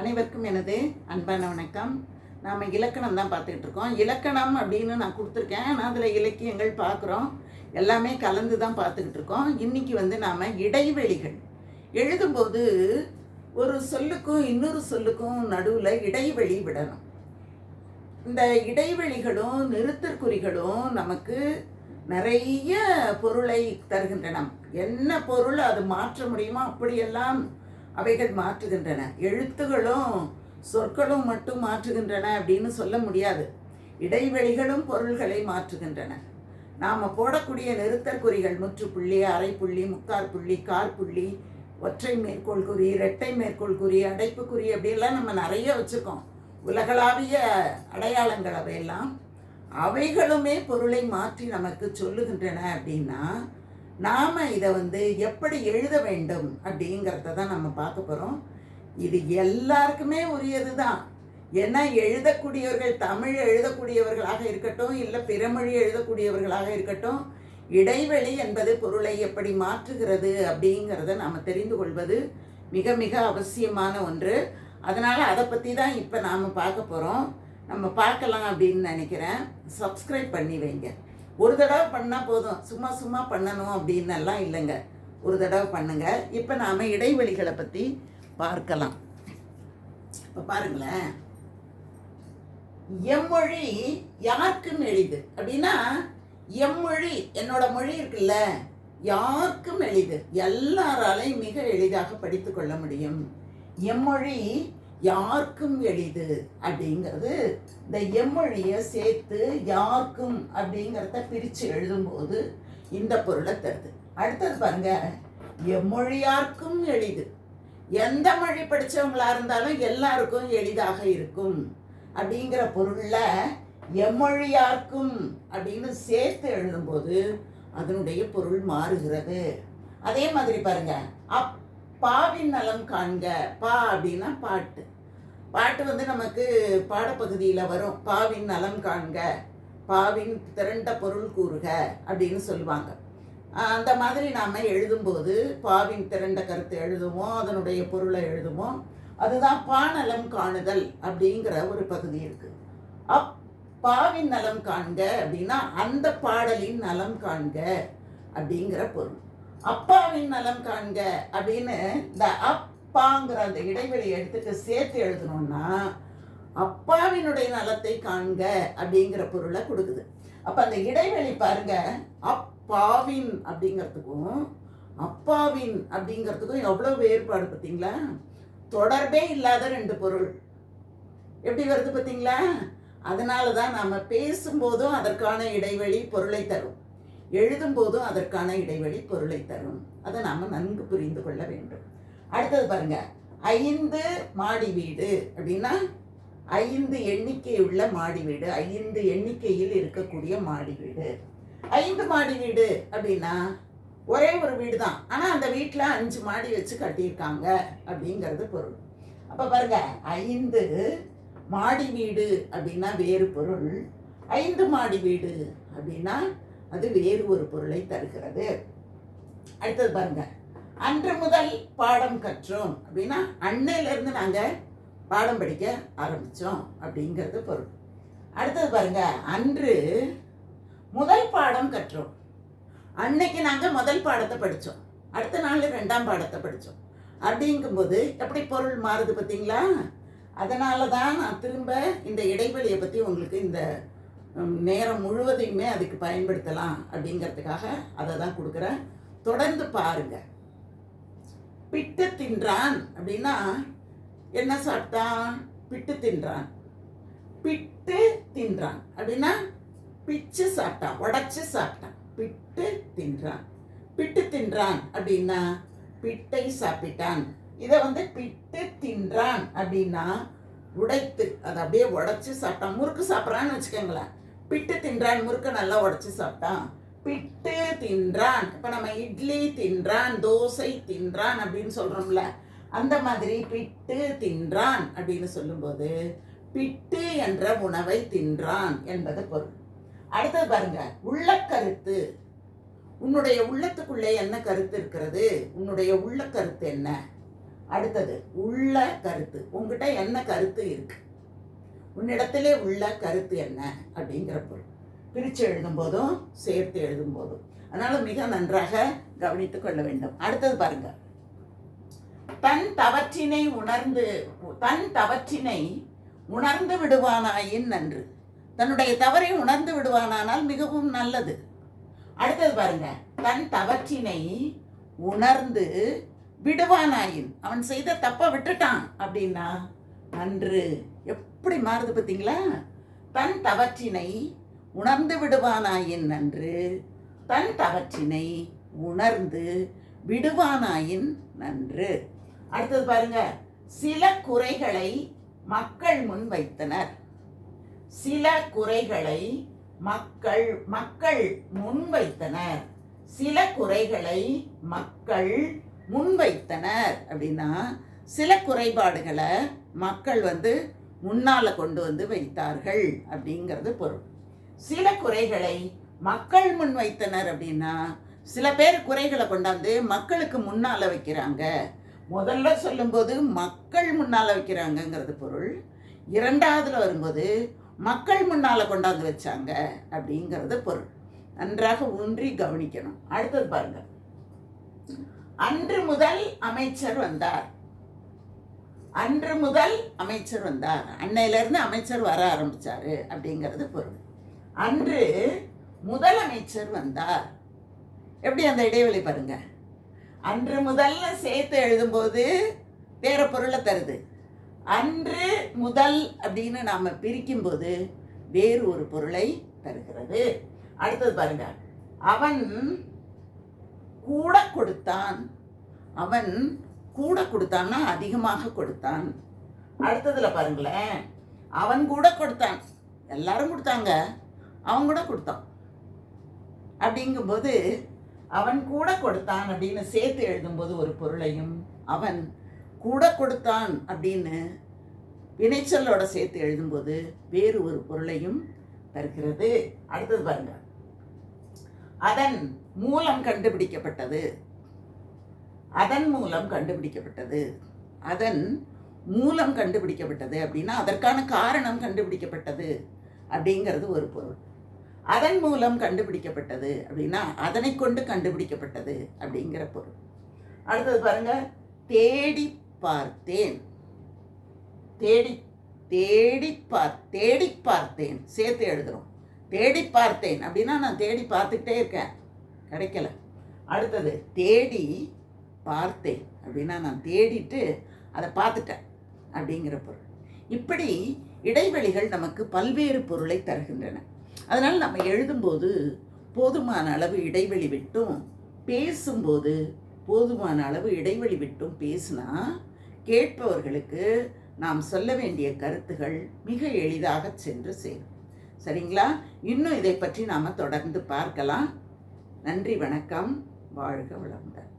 அனைவருக்கும் எனது அன்பான வணக்கம். நாம் இலக்கணம் தான் பார்த்துக்கிட்டு இருக்கோம் இலக்கணம் அப்படின்னு நான் கொடுத்துருக்கேன். ஆனால் அதில் இலக்கியங்கள் பார்க்குறோம். எல்லாமே கலந்து தான் பார்த்துக்கிட்டு இருக்கோம் இன்றைக்கி வந்து நாம் இடைவெளிகள். எழுதும்போது ஒரு சொல்லுக்கும் இன்னொரு சொல்லுக்கும் நடுவில் இடைவெளி விடணும். இந்த இடைவெளிகளும் நிறுத்தற்குறிகளும் நமக்கு நிறைய பொருளை தருகின்றன. என்ன பொருள் அது மாற்ற முடியுமோ? அப்படியெல்லாம் அவைகள் மாற்றுகின்றன. எழுத்துகளும் சொற்களும் மட்டும் மாற்றுகின்றன அப்படின்னு சொல்ல முடியாது. இடைவெளிகளும் பொருள்களை மாற்றுகின்றன. நாம் போடக்கூடிய நிறுத்தற்குறிகள் முற்றுப்புள்ளி அரைப்புள்ளி முக்கால் புள்ளி கால் புள்ளி ஒற்றை மேற்கோள் குறி இரட்டை மேற்கோள் குறி அடைப்பு குறி அப்படியெல்லாம் நம்ம நிறைய வச்சுருக்கோம். உலகளாவிய அடையாளங்கள் அவையெல்லாம். அவைகளுமே பொருளை மாற்றி நமக்கு சொல்லுகின்றன அப்படின்னா நாம் இதை வந்து எப்படி எழுத வேண்டும் அப்படிங்கிறத தான் நம்ம பார்க்க போகிறோம் இது எல்லாருக்குமே உரியது தான் ஏன்னா எழுதக்கூடியவர்கள் தமிழ் எழுதக்கூடியவர்களாக இருக்கட்டும் இல்லை பிறமொழி எழுதக்கூடியவர்களாக இருக்கட்டும் இடைவெளி என்பது பொருளை எப்படி மாற்றுகிறது அப்படிங்கிறத நாம் தெரிந்து கொள்வது மிக மிக அவசியமான ஒன்று. அதனால் அதை பற்றி தான் இப்போ நாம் பார்க்க போகிறோம் நம்ம பார்க்கலாம் அப்படின்னு நினைக்கிறேன். சப்ஸ்கிரைப் பண்ணி வைங்க. ஒரு தடவை பண்ணால் போதும். சும்மா சும்மா பண்ணணும் அப்படின்னு எல்லாம் இல்லைங்க. ஒரு தடவை பண்ணுங்க. இப்போ நாம் இடைவெளிகளை பற்றி பார்க்கலாம். இப்போ பாருங்களேன். எம்மொழி யாருக்கும் எளிது. அப்படின்னா எம்மொழி என்னோட மொழி இருக்குல்ல யாருக்கும் எளிது. எல்லாராலையும் மிக எளிதாக படித்து கொள்ள முடியும். எம்மொழி யாருக்கும் எளிது அப்படிங்கிறது இந்த எம்மொழியை சேர்த்து யாருக்கும் அப்படிங்கிறத பிரித்து எழுதும்போது இந்த பொருளை தருது. அடுத்தது பாருங்க எம்மொழியார்க்கும் எளிது. எந்த மொழி படித்தவங்களா இருந்தாலும் எல்லாருக்கும் எளிதாக இருக்கும் அப்படிங்கிற பொருளில் எம்மொழியார்க்கும் அப்படின்னு சேர்த்து எழுதும்போது அதனுடைய பொருள் மாறுகிறது. அதே மாதிரி பாருங்க அப் பாவின் நலம் காண்க பா அப்படின்னா பாட்டு. பாட்டு வந்து நமக்கு பாடப்பகுதியில் வரும். பாவின் நலம் காண்க பாவின் திரண்ட பொருள் கூறுக அப்படின்னு சொல்லுவாங்க. அந்த மாதிரி நாம் எழுதும்போது பாவின் திரண்ட கருத்து எழுதுவோம் அதனுடைய பொருளை எழுதுவோம். அதுதான் பாநலம் காணுதல் அப்படிங்கிற ஒரு பகுதி இருக்கு. அப் பாவின் நலம் காண்க அப்படின்னா அந்த பாடலின் நலம் காண்க அப்படிங்கிற பொருள். அப்பாவின் நலம் காண்க அப்படின்னு இந்த அப்பாங்கிற அந்த இடைவெளி எடுத்துட்டு சேர்த்து எழுதணும்னா அப்பாவினுடைய நலத்தை காண்க அப்படிங்கிற பொருளை கொடுக்குது. அப்ப அந்த இடைவெளி பாருங்க அப்பாவின் அப்படிங்கிறதுக்கும் அப்பாவின் அப்படிங்கிறதுக்கும் எவ்வளோ வேறுபாடு பார்த்தீங்களா? தொடர்பே இல்லாத ரெண்டு பொருள். எப்படி வருது பார்த்தீங்களா? அதனால தான் நாம் பேசும்போதும் அதற்கான இடைவெளி பொருளை தரும். எழுதும் போதும் அதற்கான இடைவெளி பொருளை தரும். அதை நாம் நன்கு புரிந்து கொள்ள வேண்டும். அடுத்தது பாருங்க. ஐந்து மாடி வீடு அப்படின்னா ஐந்து எண்ணிக்கை உள்ள மாடி வீடு ஐந்து எண்ணிக்கையில் இருக்கக்கூடிய மாடி வீடு. ஐந்து மாடி வீடு அப்படின்னா ஒரே ஒரு வீடு தான் ஆனால் அந்த வீட்டில் அஞ்சு மாடி வச்சு கட்டியிருக்காங்க அப்படிங்கிறது பொருள். அப்போ பாருங்க ஐந்து மாடி வீடு அப்படின்னா வேறு பொருள். ஐந்து மாடி வீடு அப்படின்னா அது வேறு ஒரு பொருளை தருகிறது. அடுத்தது பாருங்கள் அன்று முதல் பாடம் கற்றோம் அப்படின்னா அன்னையிலேருந்து நாங்கள் பாடம் படிக்க ஆரம்பித்தோம் அப்படிங்கிறது பொருள். அடுத்தது பாருங்க அன்று முதல் பாடம் கற்றோம். அன்னைக்கு நாங்கள் முதல் பாடத்தை படித்தோம் அடுத்த நாள் ரெண்டாம் பாடத்தை படித்தோம் அப்படிங்கும்போது எப்படி பொருள் மாறுது பார்த்தீங்களா? அதனால தான் நான் திரும்ப இந்த இடைவெளியை பற்றி உங்களுக்கு இந்த நேரம் முழுவதையுமே அதுக்கு பயன்படுத்தலாம் அப்படிங்கிறதுக்காக அதை தான் கொடுக்குறேன். தொடர்ந்து பாருங்கள் பிட்டு தின்றான் அப்படின்னா என்ன சாப்பிட்டான்? பிட்டு தின்றான். பிட்டு தின்றான். அப்படின்னா பிச்சு சாப்பிட்டான் உடச்சி சாப்பிட்டான். பிட்டு தின்றான். பிட்டு தின்றான் அப்படின்னா பிட்டை சாப்பிட்டான். இதை வந்து பிட்டு தின்றான் அப்படின்னா உடைத்து அதை அப்படியே உடச்சி சாப்பிட்டான். முறுக்கு சாப்பிட்றான்னு வச்சுக்கோங்களேன். பிட்டு தின்றான் முறுக்கை நல்லா உடச்சி சாப்பிட்டான். பிட்டு தின்றான். இப்போ நம்ம இட்லி தின்றான் தோசை தின்றான் அப்படின்னு சொல்கிறோம்ல அந்த மாதிரி பிட்டு தின்றான் அப்படின்னு சொல்லும்போது பிட்டு என்ற உணவை தின்றான் என்பது பொருள். அடுத்தது பாருங்க உள்ள கருத்து. உன்னுடைய உள்ளத்துக்குள்ளே என்ன கருத்து இருக்கிறது? உன்னுடைய உள்ள கருத்து என்ன? அடுத்தது உள்ள கருத்து. உங்ககிட்ட என்ன கருத்து இருக்கு? உன்னிடத்திலே உள்ள கருத்து என்ன? அப்படிங்கிற பொருள். பிரித்து எழுதும் போதும் சேர்த்து எழுதும்போதும். அதனால் மிக நன்றாக கவனித்துக் கொள்ள வேண்டும். அடுத்தது பாருங்க. தன் தவற்றினை உணர்ந்து தன் தவற்றினை உணர்ந்து விடுவானாயின் நன்று. தன்னுடைய தவறை உணர்ந்து விடுவானானால் மிகவும் நல்லது. அடுத்தது பாருங்க. தன் தவற்றினை உணர்ந்து விடுவானாயின். அவன் செய்த தப்பை விட்டுட்டான் அப்படின்னா நன்று. எப்படி மாறுது பார்த்தீங்களா? தன் தவற்றினை உணர்ந்து விடுவானாயின் நன்று தன் தவற்றினை உணர்ந்து விடுவானாயின் நன்று. அடுத்தது பாருங்க சில குறைகளை மக்கள் முன் வைத்தனர். சில குறைகளை மக்கள் மக்கள் முன்வைத்தனர் சில குறைகளை மக்கள் முன்வைத்தனர் அப்படின்னா சில குறைபாடுகளை மக்கள் வந்து முன்னால கொண்டு வந்து வைத்தார்கள் அப்படிங்கிறது பொருள். சில குறைகளை மக்கள் முன் வைத்தனர் அப்படின்னா சில பேர் குறைகளை கொண்டாந்து மக்களுக்கு முன்னால் வைக்கிறாங்க. முதல்ல சொல்லும்போது மக்கள் முன்னால் வைக்கிறாங்கங்கிறது பொருள். இரண்டாவதுல வரும்போது மக்கள் முன்னால் கொண்டாந்து வச்சாங்க அப்படிங்கிறது பொருள். நன்றாக ஊன்றி கவனிக்கணும். அடுத்தது பாருங்க. அன்று முதல் அமைச்சர் வந்தார். அன்று முதல் அமைச்சர் வந்தார். அன்னையிலேருந்து அமைச்சர் வர ஆரம்பிச்சாரு அப்படிங்கிறது பொருள். அன்று முதலமைச்சர் வந்தார். எப்படி அந்த இடைவெளி பாருங்க. அன்று முதல்ல சேர்த்து எழுதும்போது வேற பொருளை தருது. அன்று முதல் அப்படின்னு நாம பிரிக்கும்போது வேறு ஒரு பொருளை தருகிறது. அடுத்தது பாருங்க. அவன் கூட கொடுத்தான். அவன் கூட கொடுத்தான்னா அதிகமாக கொடுத்தான். அடுத்ததுல பாருங்களேன். அவன் கூட கொடுத்தான். எல்லாரும் கொடுத்தாங்க. அவன் கூட கொடுத்தான். அப்படிங்கும்போது அவன் கூட கொடுத்தான் அப்படின்னு சேர்த்து எழுதும்போது ஒரு பொருளையும் அவன் கூட கொடுத்தான் அப்படின்னு வினைச்சொல்லோட சேர்த்து எழுதும்போது வேறு ஒரு பொருளையும் தருகிறது. அடுத்தது பாருங்க. அதன் மூலம் கண்டுபிடிக்கப்பட்டது. அதன் மூலம் கண்டுபிடிக்கப்பட்டது. அதன் மூலம் கண்டுபிடிக்கப்பட்டது அப்படின்னா அதற்கான காரணம் கண்டுபிடிக்கப்பட்டது அப்படிங்கிறது ஒரு பொருள். அதன் மூலம் கண்டுபிடிக்கப்பட்டது அப்படின்னா அதனை கொண்டு கண்டுபிடிக்கப்பட்டது அப்படிங்கிற பொருள். அடுத்தது பாருங்க தேடி பார்த்தேன். தேடி தேடி பார் தேடி பார்த்தேன். சேர்த்து எழுதுறோம். தேடி பார்த்தேன் அப்படின்னா நான் தேடி பார்த்துக்கிட்டே இருக்கேன். கிடைக்கல. அடுத்தது தேடி பார்த்தேன் அப்படின்னா நான் தேடிட்டு அதை பார்த்துட்டேன் அப்படிங்கிற பொருள். இப்படி இடைவெளிகள் நமக்கு பல்வேறு பொருளை தருகின்றன. அதனால் நம்ம எழுதும்போது போதுமான அளவு இடைவெளி விட்டும் பேசும்போது போதுமான அளவு இடைவெளி விட்டும் பேசினா கேட்பவர்களுக்கு நாம் சொல்ல வேண்டிய கருத்துகள் மிக எளிதாக சென்று சேரும். சரிங்களா? இன்னும் இதை பற்றி நாம் தொடர்ந்து பார்க்கலாம். நன்றி வணக்கம். வாழ்க வளமுடன்.